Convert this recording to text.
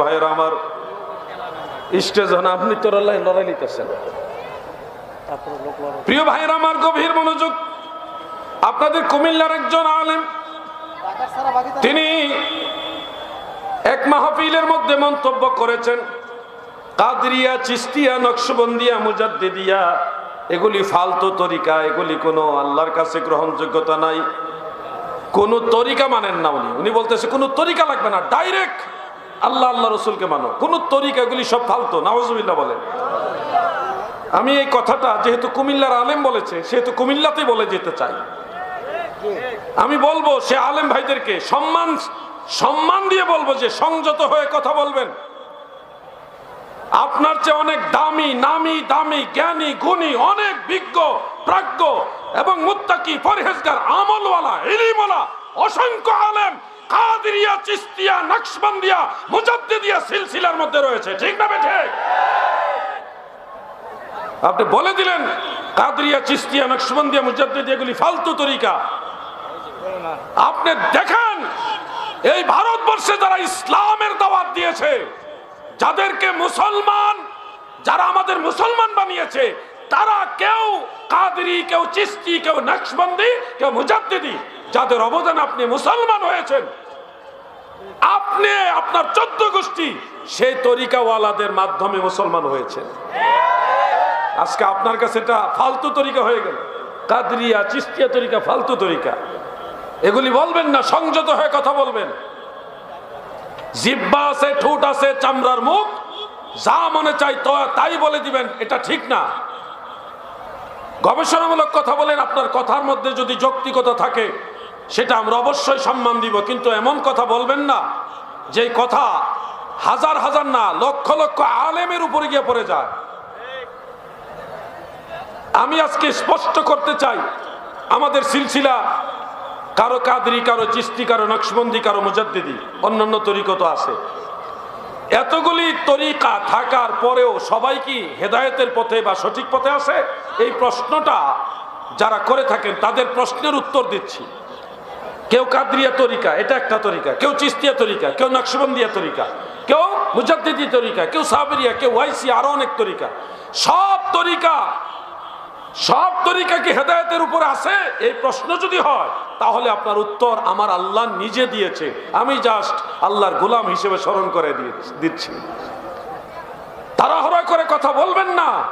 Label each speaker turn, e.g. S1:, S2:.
S1: ভাইয়ের আমার স্টেজ হন আপনি তো লড়াই লিখেছেন প্রিয় ভাইয়ের আমার গভীর মনোযোগ, আপনাদের কুমিল্লার একজন আলেম, তিনি এক মাহফিলের মধ্যে মন্তব্য করেছেন, কাদরিয়া, চিস্তিয়া, নকশবন্দিয়া, মুজাদ্দিদিয়া, এগুলি ফালতু তরিকা, এগুলি কোনো আল্লাহর কাছে গ্রহণযোগ্যতা নাই। কোন তরিকা মানেন না উনি। উনি বলতেছে, কোনো তরিকা লাগবে না, ডাইরেক্ট আল্লাহ আল্লাহ রসুলকে মানো। কোন তরিকা এগুলি সব ফালতু নওয়াজুবিল্লাহ বলেন আমি এই কথাটা যেহেতু কুমিল্লার আলেম বলেছে, সেহেতু কুমিল্লাতেই বলে যেতে চাই। আমি বলব, সে আলেম ভাইদেরকে সম্মান সম্মান দিয়ে বলব যে সংযত হয়ে কথা বলবেন। আপনার চেয়ে অনেক দামি, নামি, দামি, জ্ঞানী, গুণী, অনেক বিজ্ঞ, প্রাজ্ঞ এবং মুত্তাকি, পরহেজগার, আমলওয়ালা, ইলিমওয়ালা, অসংখ্য আলেম চিস্তিয়া, নকশবন্দিয়া, মুজাদ্দিদিয়া সিলসিলার মধ্যে রয়েছে। ঠিক না আপনি বলে দিলেন, কাদরিয়া, চিস্তিয়া, নকশবন্দিয়া, মুজাদ্দিদিয়া এগুলি ফালতু তরিকা। আপনি দেখেন, এই ভারতবর্ষে যারা ইসলামের দাওয়াত দিয়েছে, যাদেরকে মুসলমান, যারা আমাদের মুসলমান বানিয়েছে, তারা কেউ কাদরি, কেউ চিস্তি, কেউ নকশবন্দি, কেউ মুজাদ্দিদি। যাদের অবদান আপনি মুসলমান হয়েছেন, আপনি, আপনার চোদ্দ গোষ্ঠী, সেই তরিকাওয়ালাদের মাধ্যমে মুসলমান হয়েছে। আজকে আপনার কাছে এটা ফালতু তরিকা হয়ে গেল। কাদরিয়া, চিস্তিয়া তরিকা ফালতু তরিকা। এগুলি বলবেন না, সংযত হয়ে কথা বলবেন। জিব্বা আছে, ঠোঁট আছে, চামড়ার মুখ, যা মনে চাই তাই বলে দিবেন, এটা ঠিক না। গবেষণামূলক কথা বলেন, আপনার কথার মধ্যে যদি যৌক্তিকতা থাকে সেটা আমরা অবশ্যই সম্মান দিব, কিন্তু এমন কথা বলবেন না যে কথা হাজার হাজার না, লক্ষ লক্ষ আলেমের উপরে গিয়ে পড়ে যায়। আমি আজকে স্পষ্ট করতে চাই, আমাদের সিলসিলা কারও কাদরি, কারও চিস্তি, কারও নকশবন্দি, কারও মুজাদ্দিদি, অন্যান্য তো আছে। এতগুলি তরিকা থাকার পরেও সবাই কি হেদায়েতের পথে বা সঠিক পথে আছে এই প্রশ্নটা যারা করে থাকেন, তাদের প্রশ্নের উত্তর দিচ্ছি। কেউ কাদরিয়া তরিকা, এটা একটা তরিকা। কেউ চিস্তিয়া তরিকা, কেউ নকশবন্দিয়া তরিকা। কেউ মুজাদ্দিদি তরিকা, কেউ সাবরিয়া, কেউ ওয়াইসি, আরও অনেক তরিকা। সব তরিকা সব তরিকা কি হেদায়তের উপর আছে? এই প্রশ্ন যদি হয়, তাহলে আপনার উত্তর আমার আল্লাহ নিজে দিয়েছে। আমি জাস্ট আল্লাহর গোলাম হিসেবে স্মরণ করে দিয়ে দিচ্ছি। তারা তাড়াহড়া করে কথা বলবেন না।